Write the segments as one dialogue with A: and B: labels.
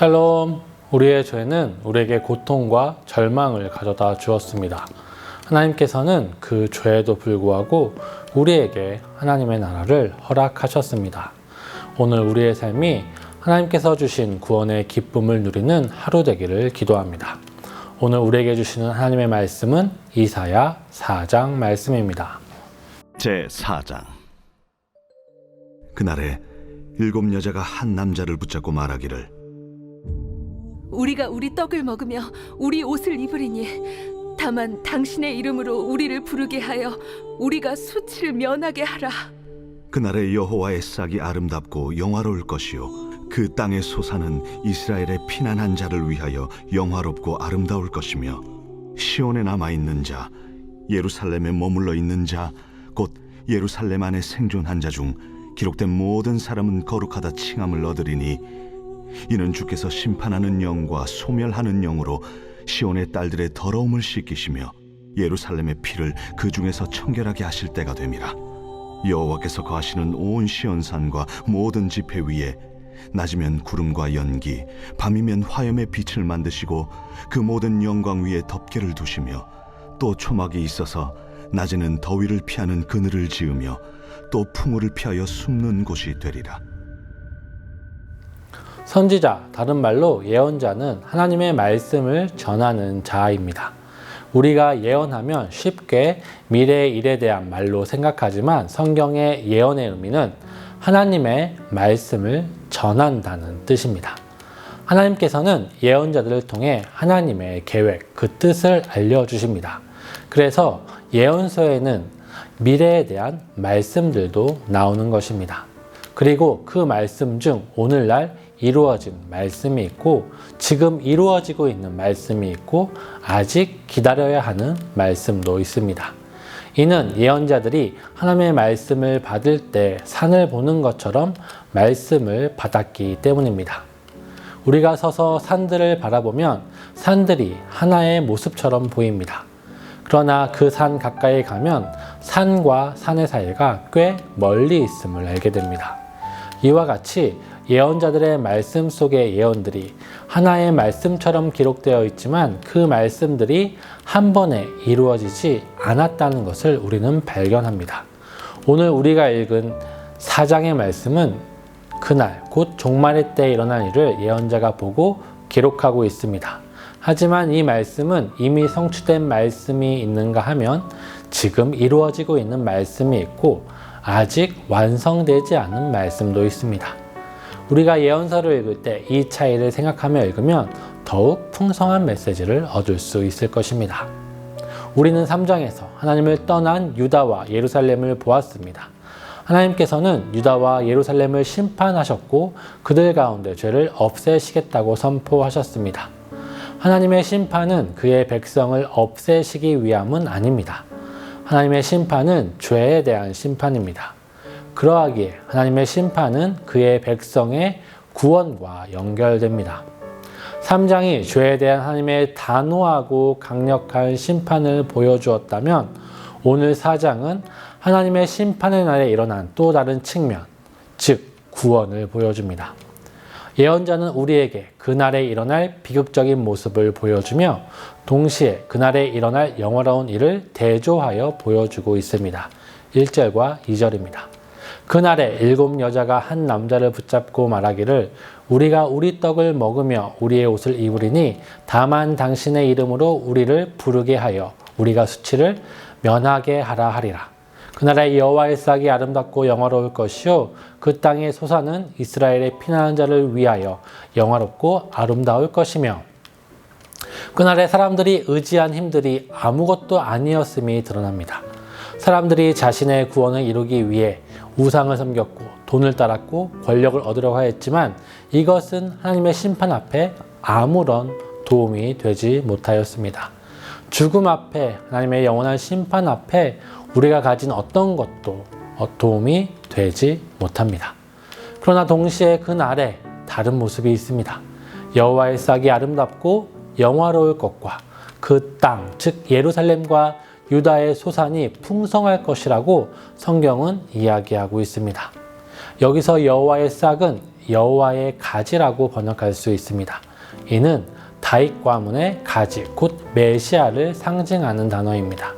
A: 샬롬. 우리의 죄는 우리에게 고통과 절망을 가져다 주었습니다. 하나님께서는 그 죄에도 불구하고 우리에게 하나님의 나라를 허락하셨습니다. 오늘 우리의 삶이 하나님께서 주신 구원의 기쁨을 누리는 하루 되기를 기도합니다. 오늘 우리에게 주시는 하나님의 말씀은 이사야 4장 말씀입니다.
B: 제 4장 그날에 일곱 여자가 한 남자를 붙잡고 말하기를
C: 우리가 우리 떡을 먹으며 우리 옷을 입으리니 다만 당신의 이름으로 우리를 부르게 하여 우리가 수치를 면하게 하라.
B: 그날에 여호와의 싹이 아름답고 영화로울 것이요 그 땅의 소사는 이스라엘의 피난한 자를 위하여 영화롭고 아름다울 것이며 시온에 남아 있는 자 예루살렘에 머물러 있는 자 곧 예루살렘 안에 생존한 자 중 기록된 모든 사람은 거룩하다 칭함을 얻으리니 이는 주께서 심판하는 영과 소멸하는 영으로 시온의 딸들의 더러움을 씻기시며 예루살렘의 피를 그 중에서 청결하게 하실 때가 됨이라 여호와께서 거하시는 온 시온산과 모든 지폐 위에 낮이면 구름과 연기 밤이면 화염의 빛을 만드시고 그 모든 영광 위에 덮개를 두시며 또 초막이 있어서 낮에는 더위를 피하는 그늘을 지으며 또 풍우를 피하여 숨는 곳이 되리라
A: 선지자, 다른 말로 예언자는 하나님의 말씀을 전하는 자입니다. 우리가 예언하면 쉽게 미래의 일에 대한 말로 생각하지만 성경의 예언의 의미는 하나님의 말씀을 전한다는 뜻입니다. 하나님께서는 예언자들을 통해 하나님의 계획, 그 뜻을 알려주십니다. 그래서 예언서에는 미래에 대한 말씀들도 나오는 것입니다. 그리고 그 말씀 중 오늘날 이루어진 말씀이 있고 지금 이루어지고 있는 말씀이 있고 아직 기다려야 하는 말씀도 있습니다. 이는 예언자들이 하나님의 말씀을 받을 때 산을 보는 것처럼 말씀을 받았기 때문입니다. 우리가 서서 산들을 바라보면 산들이 하나의 모습처럼 보입니다. 그러나 그 산 가까이 가면 산과 산의 사이가 꽤 멀리 있음을 알게 됩니다. 이와 같이 예언자들의 말씀 속의 예언들이 하나의 말씀처럼 기록되어 있지만 그 말씀들이 한 번에 이루어지지 않았다는 것을 우리는 발견합니다. 오늘 우리가 읽은 사장의 말씀은 그날 곧 종말의 때 일어날 일을 예언자가 보고 기록하고 있습니다. 하지만 이 말씀은 이미 성취된 말씀이 있는가 하면 지금 이루어지고 있는 말씀이 있고 아직 완성되지 않은 말씀도 있습니다. 우리가 예언서를 읽을 때 이 차이를 생각하며 읽으면 더욱 풍성한 메시지를 얻을 수 있을 것입니다. 우리는 3장에서 하나님을 떠난 유다와 예루살렘을 보았습니다. 하나님께서는 유다와 예루살렘을 심판하셨고 그들 가운데 죄를 없애시겠다고 선포하셨습니다. 하나님의 심판은 그의 백성을 없애시기 위함은 아닙니다. 하나님의 심판은 죄에 대한 심판입니다. 그러하기에 하나님의 심판은 그의 백성의 구원과 연결됩니다. 3장이 죄에 대한 하나님의 단호하고 강력한 심판을 보여주었다면 오늘 4장은 하나님의 심판의 날에 일어난 또 다른 측면, 즉 구원을 보여줍니다. 예언자는 우리에게 그날에 일어날 비극적인 모습을 보여주며 동시에 그날에 일어날 영화로운 일을 대조하여 보여주고 있습니다. 1절과 2절입니다. 그날에 일곱 여자가 한 남자를 붙잡고 말하기를 우리가 우리 떡을 먹으며 우리의 옷을 입으리니 다만 당신의 이름으로 우리를 부르게 하여 우리가 수치를 면하게 하라 하리라. 그날에 여호와의 싹이 아름답고 영화로울 것이요 그 땅의 소사는 이스라엘의 피난한 자를 위하여 영화롭고 아름다울 것이며 그날에 사람들이 의지한 힘들이 아무것도 아니었음이 드러납니다. 사람들이 자신의 구원을 이루기 위해 우상을 섬겼고 돈을 따랐고 권력을 얻으려고 하였지만 이것은 하나님의 심판 앞에 아무런 도움이 되지 못하였습니다. 죽음 앞에 하나님의 영원한 심판 앞에 우리가 가진 어떤 것도 도움이 되지 못합니다. 그러나 동시에 그 날에 다른 모습이 있습니다. 여호와의 싹이 아름답고 영화로울 것과 그 땅, 즉 예루살렘과 유다의 소산이 풍성할 것이라고 성경은 이야기하고 있습니다. 여기서 여호와의 싹은 여호와의 가지라고 번역할 수 있습니다. 이는 다윗 가문의 가지, 곧 메시아를 상징하는 단어입니다.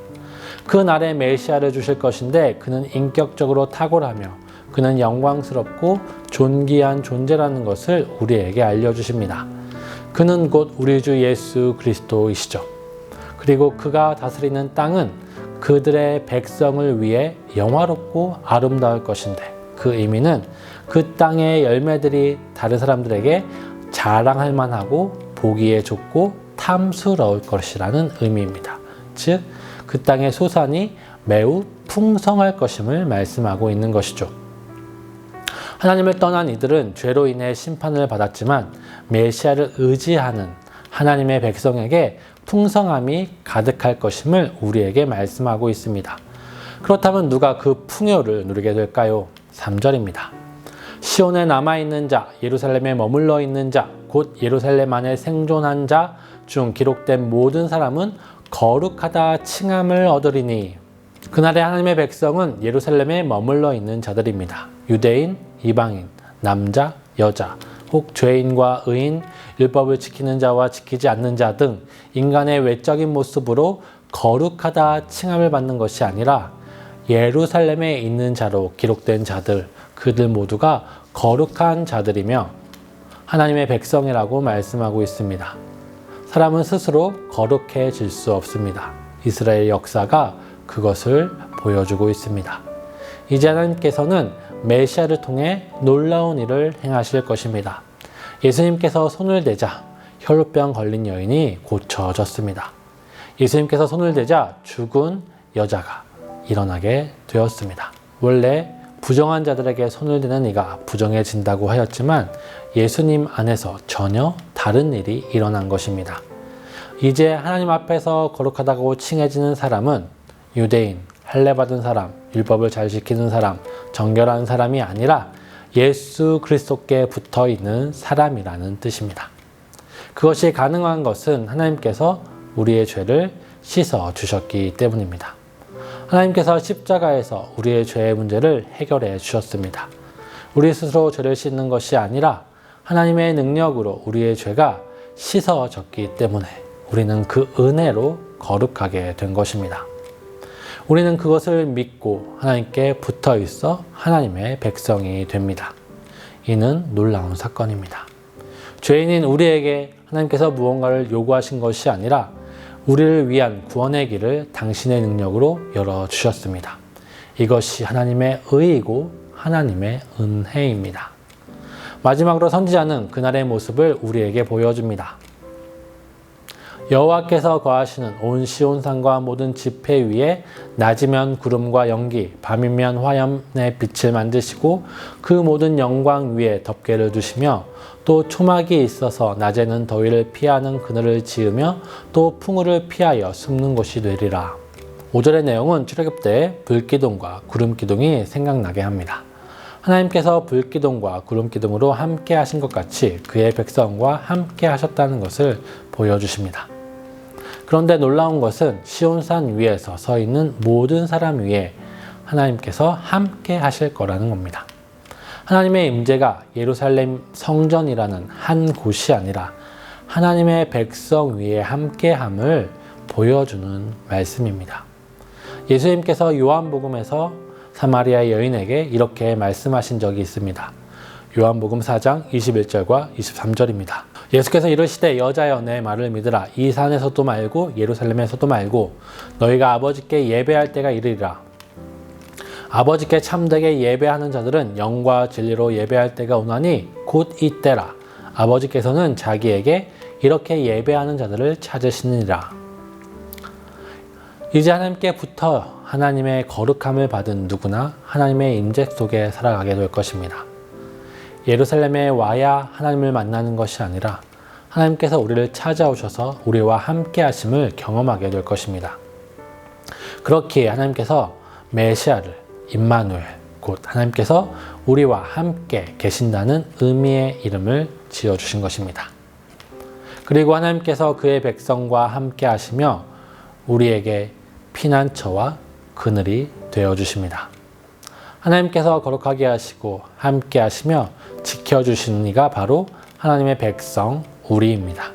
A: 그 날에 메시아를 주실 것인데 그는 인격적으로 탁월하며 그는 영광스럽고 존귀한 존재라는 것을 우리에게 알려 주십니다. 그는 곧 우리 주 예수 그리스도이시죠. 그리고 그가 다스리는 땅은 그들의 백성을 위해 영화롭고 아름다울 것인데 그 의미는 그 땅의 열매들이 다른 사람들에게 자랑할 만하고 보기에 좋고 탐스러울 것이라는 의미입니다. 즉, 그 땅의 소산이 매우 풍성할 것임을 말씀하고 있는 것이죠. 하나님을 떠난 이들은 죄로 인해 심판을 받았지만 메시아를 의지하는 하나님의 백성에게 풍성함이 가득할 것임을 우리에게 말씀하고 있습니다. 그렇다면 누가 그 풍요를 누리게 될까요? 3절입니다. 시온에 남아 있는 자, 예루살렘에 머물러 있는 자, 곧 예루살렘 안에 생존한 자 중 기록된 모든 사람은 거룩하다 칭함을 얻으리니 그날의 하나님의 백성은 예루살렘에 머물러 있는 자들입니다. 유대인, 이방인, 남자, 여자, 혹 죄인과 의인, 율법을 지키는 자와 지키지 않는 자 등 인간의 외적인 모습으로 거룩하다 칭함을 받는 것이 아니라 예루살렘에 있는 자로 기록된 자들, 그들 모두가 거룩한 자들이며 하나님의 백성이라고 말씀하고 있습니다. 사람은 스스로 거룩해질 수 없습니다. 이스라엘 역사가 그것을 보여주고 있습니다. 이제 하나님께서는 메시아를 통해 놀라운 일을 행하실 것입니다. 예수님께서 손을 대자 혈루병 걸린 여인이 고쳐졌습니다. 예수님께서 손을 대자 죽은 여자가 일어나게 되었습니다. 원래 부정한 자들에게 손을 대는 이가 부정해진다고 하였지만 예수님 안에서 전혀 다른 일이 일어난 것입니다. 이제 하나님 앞에서 거룩하다고 칭해지는 사람은 유대인, 할례받은 사람, 율법을 잘 지키는 사람, 정결한 사람이 아니라 예수 그리스도께 붙어 있는 사람이라는 뜻입니다. 그것이 가능한 것은 하나님께서 우리의 죄를 씻어 주셨기 때문입니다. 하나님께서 십자가에서 우리의 죄의 문제를 해결해 주셨습니다. 우리 스스로 죄를 씻는 것이 아니라 하나님의 능력으로 우리의 죄가 씻어졌기 때문에 우리는 그 은혜로 거룩하게 된 것입니다. 우리는 그것을 믿고 하나님께 붙어 있어 하나님의 백성이 됩니다. 이는 놀라운 사건입니다. 죄인인 우리에게 하나님께서 무언가를 요구하신 것이 아니라 우리를 위한 구원의 길을 당신의 능력으로 열어주셨습니다. 이것이 하나님의 의이고 하나님의 은혜입니다. 마지막으로 선지자는 그날의 모습을 우리에게 보여줍니다. 여호와께서 거하시는 온 시온산과 모든 지폐 위에 낮이면 구름과 연기, 밤이면 화염의 빛을 만드시고 그 모든 영광 위에 덮개를 두시며 또 초막이 있어서 낮에는 더위를 피하는 그늘을 지으며 또 풍우를 피하여 숨는 곳이 되리라. 5절의 내용은 출애굽 때 불기둥과 구름기둥이 생각나게 합니다. 하나님께서 불기둥과 구름기둥으로 함께 하신 것 같이 그의 백성과 함께 하셨다는 것을 보여주십니다. 그런데 놀라운 것은 시온산 위에서 서 있는 모든 사람 위에 하나님께서 함께 하실 거라는 겁니다. 하나님의 임재가 예루살렘 성전이라는 한 곳이 아니라 하나님의 백성 위에 함께함을 보여주는 말씀입니다. 예수님께서 요한복음에서 사마리아 여인에게 이렇게 말씀하신 적이 있습니다. 요한복음 4장 21절과 23절입니다. 예수께서 이르시되 여자여 내 말을 믿으라. 이 산에서도 말고 예루살렘에서도 말고 너희가 아버지께 예배할 때가 이르리라. 아버지께 참되게 예배하는 자들은 영과 진리로 예배할 때가 오나니 곧 이때라. 아버지께서는 자기에게 이렇게 예배하는 자들을 찾으시느니라. 이제 하나님께 붙어 하나님의 거룩함을 받은 누구나 하나님의 임재 속에 살아가게 될 것입니다. 예루살렘에 와야 하나님을 만나는 것이 아니라 하나님께서 우리를 찾아오셔서 우리와 함께 하심을 경험하게 될 것입니다. 그렇기에 하나님께서 메시아를 임마누엘 곧 하나님께서 우리와 함께 계신다는 의미의 이름을 지어 주신 것입니다. 그리고 하나님께서 그의 백성과 함께 하시며 우리에게 피난처와 그늘이 되어 주십니다. 하나님께서 거룩하게 하시고 함께 하시며 지켜주시는 이가 바로 하나님의 백성 우리입니다.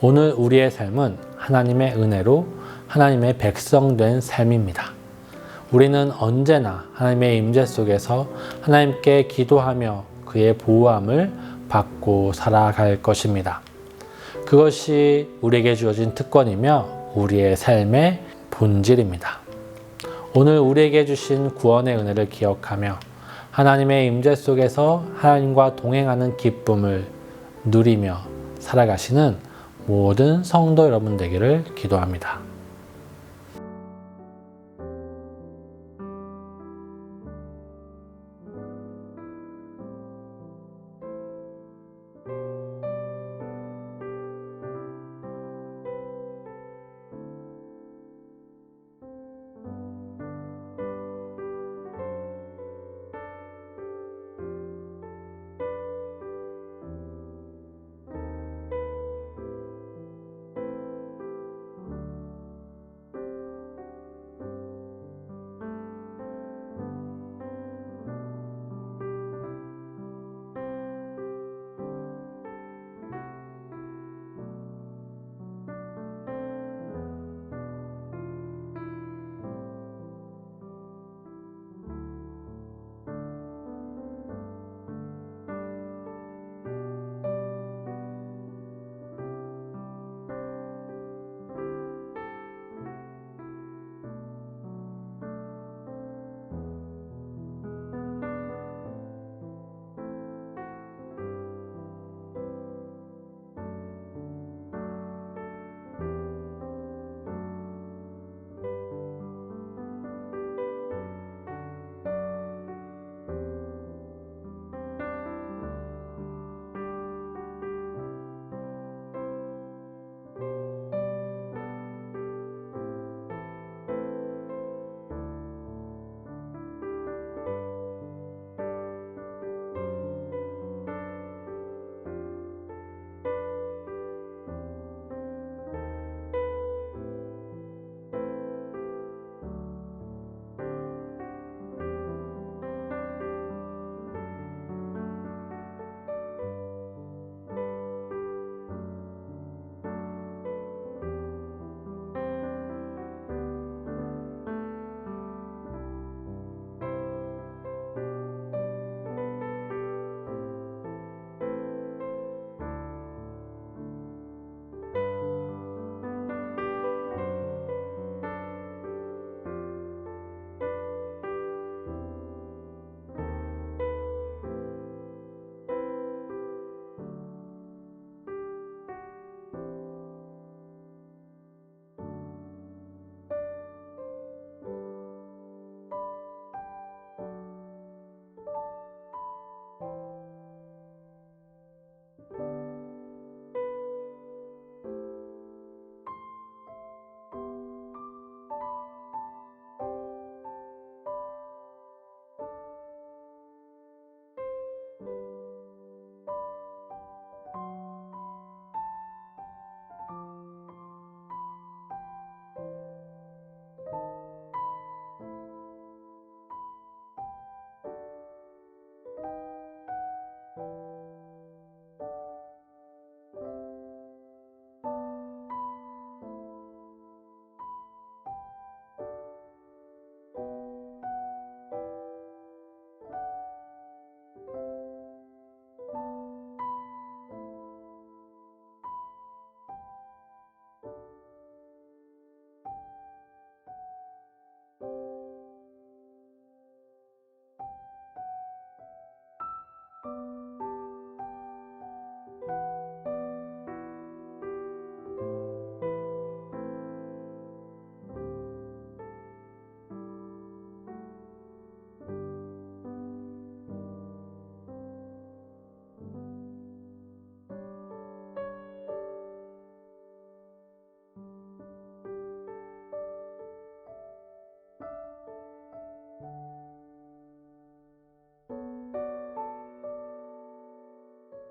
A: 오늘 우리의 삶은 하나님의 은혜로 하나님의 백성 된 삶입니다. 우리는 언제나 하나님의 임재 속에서 하나님께 기도하며 그의 보호함을 받고 살아갈 것입니다. 그것이 우리에게 주어진 특권이며 우리의 삶의 본질입니다. 오늘 우리에게 주신 구원의 은혜를 기억하며 하나님의 임재 속에서 하나님과 동행하는 기쁨을 누리며 살아가시는 모든 성도 여러분 되기를 기도합니다.